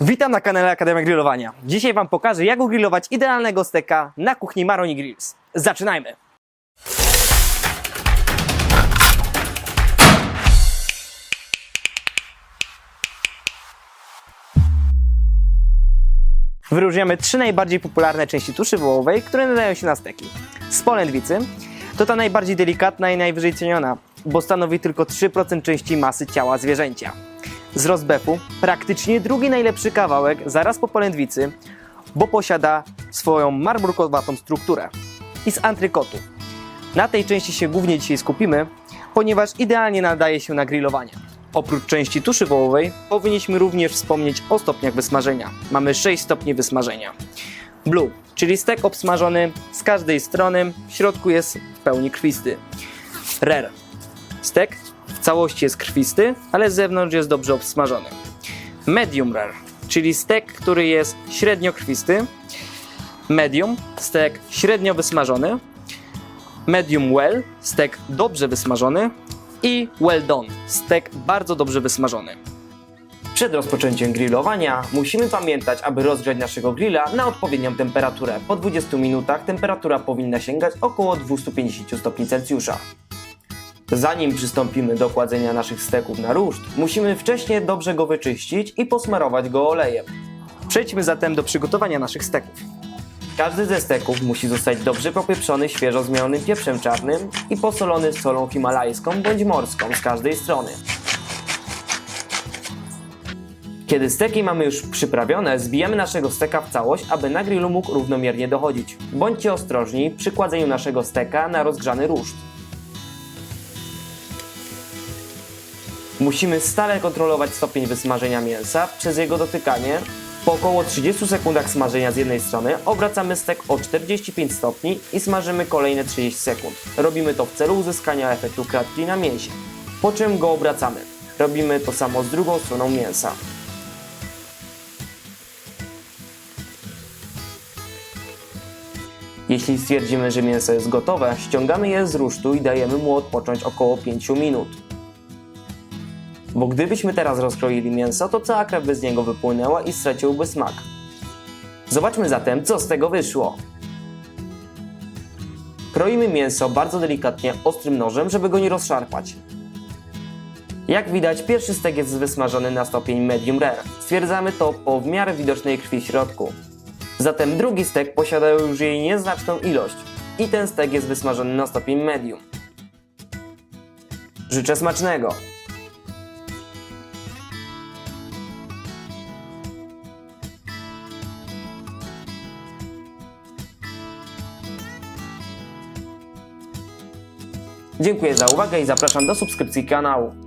Witam na kanale Akademia Grillowania. Dzisiaj Wam pokażę, jak ugrillować idealnego steka na kuchni Maroni Grills. Zaczynajmy! Wyróżniamy trzy najbardziej popularne części tuszy wołowej, które nadają się na steki. Z polędwicy to ta najbardziej delikatna i najwyżej ceniona, bo stanowi tylko 3% części masy ciała zwierzęcia. Z rozbefu praktycznie drugi najlepszy kawałek zaraz po polędwicy, bo posiada swoją marmurkowatą strukturę. I z antrykotu. Na tej części się głównie dzisiaj skupimy, ponieważ idealnie nadaje się na grillowanie. Oprócz części tuszy wołowej powinniśmy również wspomnieć o stopniach wysmażenia. Mamy 6 stopni wysmażenia. Blue, czyli stek obsmażony z każdej strony, w środku jest w pełni krwisty. Rare, stek całości jest krwisty, ale z zewnątrz jest dobrze obsmażony. Medium rare, czyli stek, który jest średnio krwisty. Medium, stek średnio wysmażony. Medium well, stek dobrze wysmażony. I well done, stek bardzo dobrze wysmażony. Przed rozpoczęciem grillowania musimy pamiętać, aby rozgrzać naszego grilla na odpowiednią temperaturę. Po 20 minutach temperatura powinna sięgać około 250 stopni Celsjusza. Zanim przystąpimy do kładzenia naszych steków na ruszt, musimy wcześniej dobrze go wyczyścić i posmarować go olejem. Przejdźmy zatem do przygotowania naszych steków. Każdy ze steków musi zostać dobrze popieprzony świeżo zmielonym pieprzem czarnym i posolony solą himalajską bądź morską z każdej strony. Kiedy steki mamy już przyprawione, zbijamy naszego steka w całość, aby na grillu mógł równomiernie dochodzić. Bądźcie ostrożni przy kładzeniu naszego steka na rozgrzany ruszt. Musimy stale kontrolować stopień wysmażenia mięsa przez jego dotykanie. Po około 30 sekundach smażenia z jednej strony obracamy stek o 45 stopni i smażymy kolejne 30 sekund. Robimy to w celu uzyskania efektu kratki na mięsie. Po czym go obracamy. Robimy to samo z drugą stroną mięsa. Jeśli stwierdzimy, że mięso jest gotowe, ściągamy je z rusztu i dajemy mu odpocząć około 5 minut. Bo gdybyśmy teraz rozkroili mięso, to cała krew by z niego wypłynęła i straciłby smak. Zobaczmy zatem, co z tego wyszło. Kroimy mięso bardzo delikatnie ostrym nożem, żeby go nie rozszarpać. Jak widać, pierwszy stek jest wysmażony na stopień medium rare. Stwierdzamy to po w miarę widocznej krwi w środku. Zatem drugi stek posiada już jej nieznaczną ilość i ten stek jest wysmażony na stopień medium. Życzę smacznego! Dziękuję za uwagę i zapraszam do subskrypcji kanału.